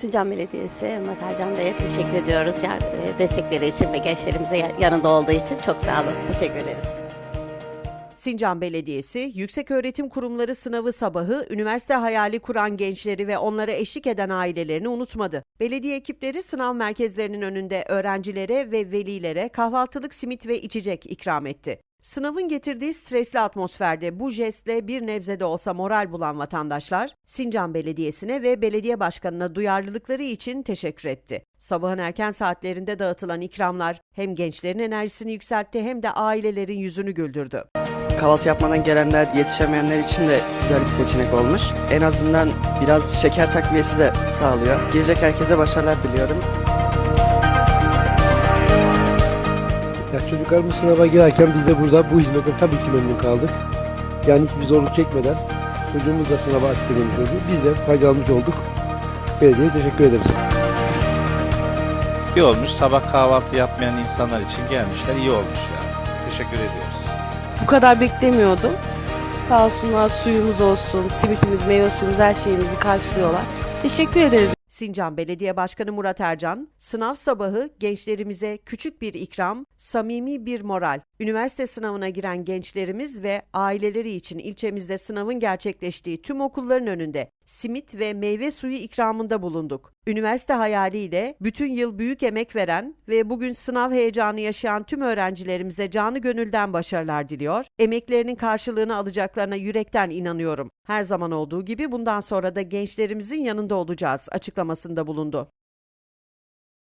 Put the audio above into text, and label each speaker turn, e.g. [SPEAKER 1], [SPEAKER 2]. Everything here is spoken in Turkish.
[SPEAKER 1] Sincan Belediyesi Murat Ercan Bey'e teşekkür ediyoruz. Yani, e, destekleri için ve gençlerimize ya- yanında olduğu için çok sağ olun. Teşekkür ederiz.
[SPEAKER 2] Sincan Belediyesi, Yükseköğretim Kurumları sınavı sabahı üniversite hayali kuran gençleri ve onlara eşlik eden ailelerini unutmadı. Belediye ekipleri sınav merkezlerinin önünde öğrencilere ve velilere kahvaltılık simit ve içecek ikram etti. Sınavın getirdiği stresli atmosferde bu jestle bir nebze de olsa moral bulan vatandaşlar, Sincan Belediyesi'ne ve belediye başkanına duyarlılıkları için teşekkür etti. Sabahın erken saatlerinde dağıtılan ikramlar hem gençlerin enerjisini yükseltti hem de ailelerin yüzünü güldürdü.
[SPEAKER 3] Kahvaltı yapmadan gelenler, yetişemeyenler için de güzel bir seçenek olmuş. En azından biraz şeker takviyesi de sağlıyor. Girecek herkese başarılar diliyorum.
[SPEAKER 4] Ya çocuklarımız sınava girerken biz de burada bu hizmetten tabii ki memnun kaldık. Yani hiçbir zorluk çekmeden çocuğumuz da sınava attığımız oldu. Biz de faydalanmış olduk. Belediyeye teşekkür ederiz.
[SPEAKER 5] İyi olmuş. Sabah kahvaltı yapmayan insanlar için gelmişler. iyi olmuş yani. Teşekkür ediyoruz.
[SPEAKER 6] Bu kadar beklemiyordum. Sağ olsunlar suyumuz olsun, simitimiz, meyve suyumuz her şeyimizi karşılıyorlar. Teşekkür ederiz.
[SPEAKER 2] Sincan Belediye Başkanı Murat Ercan, sınav sabahı gençlerimize küçük bir ikram, samimi bir moral. Üniversite sınavına giren gençlerimiz ve aileleri için ilçemizde sınavın gerçekleştiği tüm okulların önünde simit ve meyve suyu ikramında bulunduk. Üniversite hayaliyle bütün yıl büyük emek veren ve bugün sınav heyecanı yaşayan tüm öğrencilerimize canı gönülden başarılar diliyor. Emeklerinin karşılığını alacaklarına yürekten inanıyorum. Her zaman olduğu gibi bundan sonra da gençlerimizin yanında olacağız açıklamasında bulundu.